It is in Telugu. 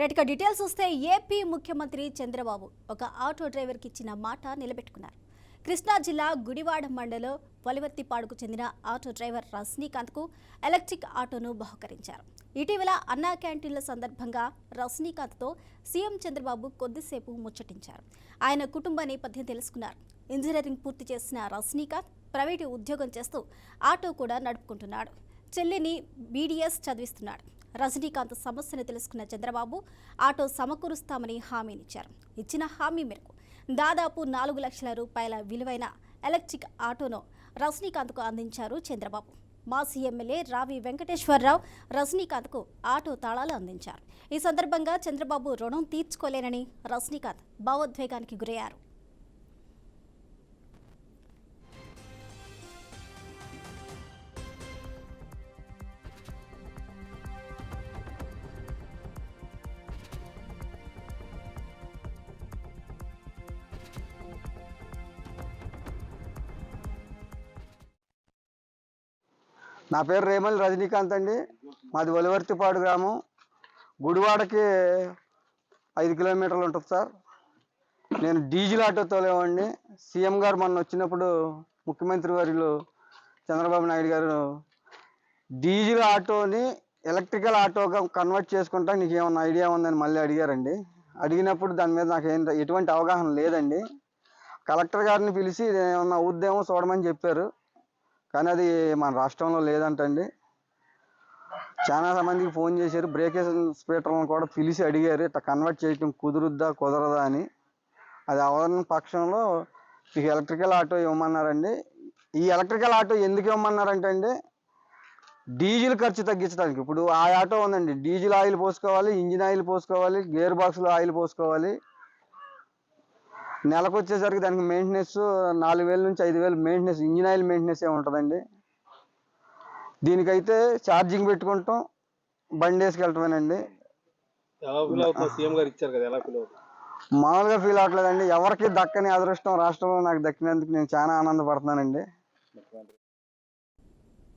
రైట్గా డీటెయిల్స్ వస్తే ఏపీ ముఖ్యమంత్రి చంద్రబాబు ఒక ఆటో డ్రైవర్కి ఇచ్చిన మాట నిలబెట్టుకున్నారు. కృష్ణా జిల్లా గుడివాడ మండలం వలివర్తిపాడుకు చెందిన ఆటో డ్రైవర్ రజనీకాంత్కు ఎలక్ట్రిక్ ఆటోను బహుకరించారు. ఇటీవల అన్నా క్యాంటీన్ల సందర్భంగా రజనీకాంత్తో సీఎం చంద్రబాబు కొద్దిసేపు ముచ్చటించారు. ఆయన కుటుంబ నేపథ్యం తెలుసుకున్నారు. ఇంజనీరింగ్ పూర్తి చేసిన రజనీకాంత్ ప్రైవేటు ఉద్యోగం చేస్తూ ఆటో కూడా నడుపుకుంటున్నాడు. చెల్లిని బీడీఎస్ చదివిస్తున్నాడు. రజనీకాంత్ సమస్యను తెలుసుకున్న చంద్రబాబు ఆటో సమకూరుస్తామని హామీనిచ్చారు ఇచ్చిన హామీ మేరకు దాదాపు నాలుగు లక్షల రూపాయల విలువైన ఎలక్ట్రిక్ ఆటోను రజనీకాంత్కు అందించారు చంద్రబాబు. మాజీ ఎమ్మెల్యే రావి వెంకటేశ్వరరావు రజనీకాంత్కు ఆటో తాళాలు అందించారు. ఈ సందర్భంగా చంద్రబాబు రుణం తీర్చుకోలేనని రజనీకాంత్ భావోద్వేగానికి గురయ్యారు. నా పేరు రేమల్ రజనీకాంత్ అండి. మాది ఒలివర్తిపాడు గ్రామం. గుడివాడకి ఐదు కిలోమీటర్లు ఉంటుంది సార్. నేను డీజిల్ ఆటో తోలేవాడిని సీఎం గారు మొన్న వచ్చినప్పుడు ముఖ్యమంత్రి వర్యులు చంద్రబాబు నాయుడు గారు డీజిల్ ఆటోని ఎలక్ట్రికల్ ఆటోగా కన్వర్ట్ చేసుకుంటా నీకు ఏమన్నా ఐడియా ఉందని మళ్ళీ అడిగారండి. అడిగినప్పుడు దాని మీద నాకు ఏం ఎటువంటి అవగాహన లేదండి. కలెక్టర్ గారిని పిలిచి ఏమన్నా అవుద్దేమో చూడమని చెప్పారు. కానీ అది మన రాష్ట్రంలో లేదంటండి. చాలా మందికి ఫోన్ చేశారు. బ్రేకేషన్ స్పీటర్లను కూడా పిలిచి అడిగారు. ఇట్లా కన్వర్ట్ చేయటం కుదురుద్దా కుదరదా అని. అది అవన్న పక్షంలో మీకు ఎలక్ట్రికల్ ఆటో ఇవ్వమన్నారండి. ఈ ఎలక్ట్రికల్ ఆటో ఎందుకు ఇవ్వమన్నారంటే అండి డీజిల్ ఖర్చు తగ్గించడానికి. ఇప్పుడు ఆ ఆటో ఉందండి. డీజిల్ ఆయిల్ పోసుకోవాలి ఇంజిన్ ఆయిల్ పోసుకోవాలి గేర్ బాక్స్లో ఆయిల్ పోసుకోవాలి. నెలకు వచ్చేసరికి దానికి మెయింటెనెన్స్ నాలుగు వేల నుంచి ఐదు వేలు మెయింటెనెన్స్ ఇంజిన్ ఆయిల్ మెయింటెనెన్స్ ఏ ఉంటుందండి. దీనికైతే ఛార్జింగ్ పెట్టుకుంటాం బండి వేసుకెళ్ళటమేనండి మామూలుగా ఫీల్ అవ్వట్లేదండి ఎవరికి దక్కని అదృష్టం రాష్ట్రంలో నాకు దక్కినందుకు నేను చాలా ఆనందపడుతున్నానండి.